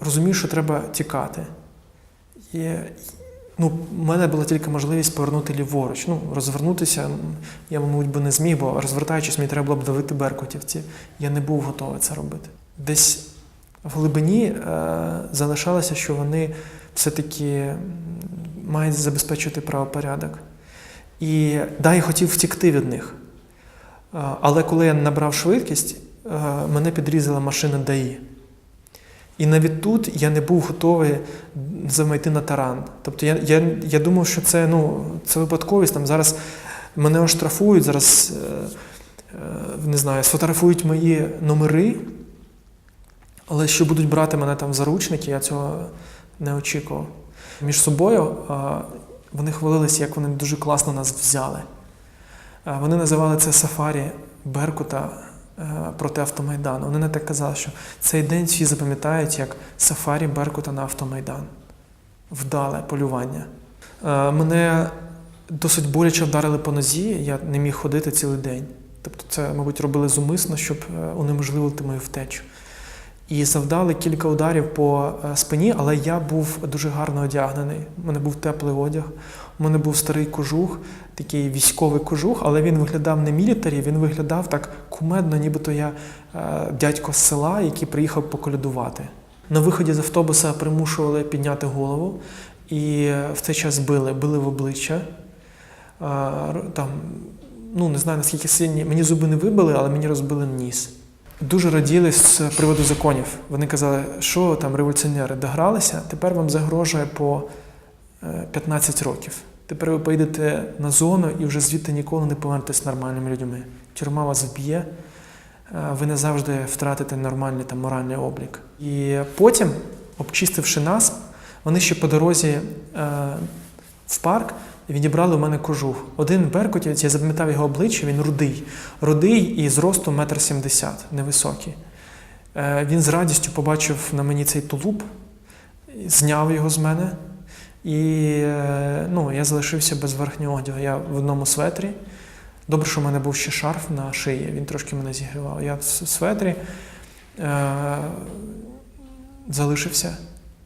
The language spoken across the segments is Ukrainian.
розумів, що треба тікати. І, ну, в мене була тільки можливість повернути ліворуч. Ну, розвернутися я, мабуть, би не зміг, бо розвертаючись, мені треба було б давити беркутівців. Я не був готовий це робити. Десь в глибині е, залишалося, що вони все-таки мають забезпечувати правопорядок. І да, я хотів втікти від них. Е, Але коли я набрав швидкість, е, мене підрізала машина ДАІ. І навіть тут я не був готовий замайти на таран. Тобто я, я, я думав, що це, ну, це випадковість. Там зараз мене оштрафують, зараз е, е, не знаю, сфотографують мої номери, але що будуть брати мене там заручники, я цього не очікував. Між собою е, вони хвалилися, як вони дуже класно нас взяли. Вони називали це сафарі Беркута проти автомайдану. Вони не так казали, що цей день всі запам'ятають як сафарі Беркута на автомайдан. Вдале полювання. Е, Мене досить боляче вдарили по нозі, я не міг ходити цілий день. Тобто це, мабуть, робили зумисно, щоб е, унеможливити мою втечу. І завдали кілька ударів по е, спині, але я був дуже гарно одягнений. У мене був теплий одяг, у мене був старий кожух, такий військовий кожух, але він виглядав не мілітарі, він виглядав так кумедно, нібито я е, дядько з села, який приїхав поколядувати. На виході з автобуса примушували підняти голову, і е, в цей час били, били в обличчя. Там, ну не знаю наскільки сильні. Мені зуби не вибили, але мені розбили ніс. Дуже раділи з приводу законів. Вони казали, що там революціонери догралися, тепер вам загрожує по е, 15 років. Тепер ви поїдете на зону і вже звідти ніколи не повернетесь нормальними людьми. Тюрма вас вб'є, е, ви не завжди втратите нормальний там, моральний облік. І потім, обчистивши нас, вони ще по дорозі е, в парк відібрали у мене кожух. Один беркутівець, я запам'ятав його обличчя, він рудий. Рудий і зросту метр сімдесят, невисокий. Е, Він з радістю побачив на мені цей тулуб, зняв його з мене. І е, ну, я залишився без верхнього одягу. Я в одному светрі. Добре, що в мене був ще шарф на шиї, він трошки мене зігрівав. Я в светрі е, залишився.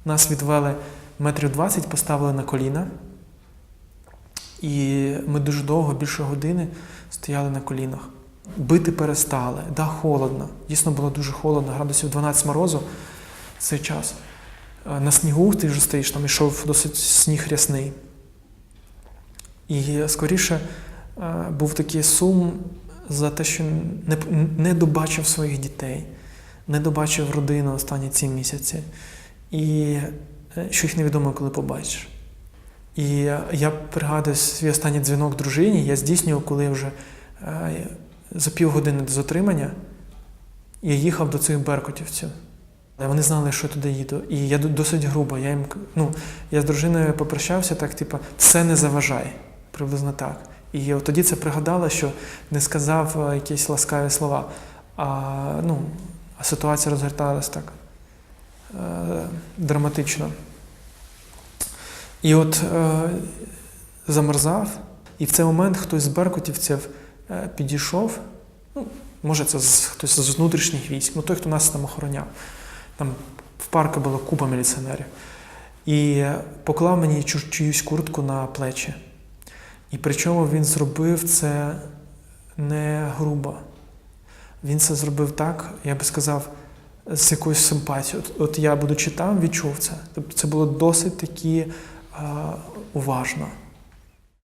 Нас відвели метрів 20, поставили на коліна. І ми дуже довго, більше години, стояли на колінах. Бити перестали, да, холодно. Дійсно було дуже холодно, градусів 12 морозу цей час. Е, На снігу ти вже стоїш, там йшов досить сніг рясний. І скоріше е, був такий сум за те, що не, не добачив своїх дітей, не добачив родину останні ці місяці. І е, що їх невідомо, коли побачиш. І я пригадую свій останній дзвінок дружині, я здійснював, коли вже е, за півгодини до затримання я їхав до цих беркутівців. Вони знали, що я туди їду. І я досить грубо. Я їм ну, я з дружиною попрощався, так, типу, це не заважай, приблизно так. І тоді це пригадала, що не сказав е, якісь ласкаві слова, а, ну, а ситуація розгорталась так е, драматично. І от е, замерзав, і в цей момент хтось з беркутівців е, підійшов. Ну, може, це з, хтось з внутрішніх військ, ну той, хто нас там охороняв. Там в парку була купа міліціонерів. І поклав мені чу- чиюсь куртку на плечі. І причому він зробив це не грубо. Він це зробив так, я би сказав, з якоюсь симпатією. От, от я, будучи там, відчув це. Тобто це було досить таки е, уважно.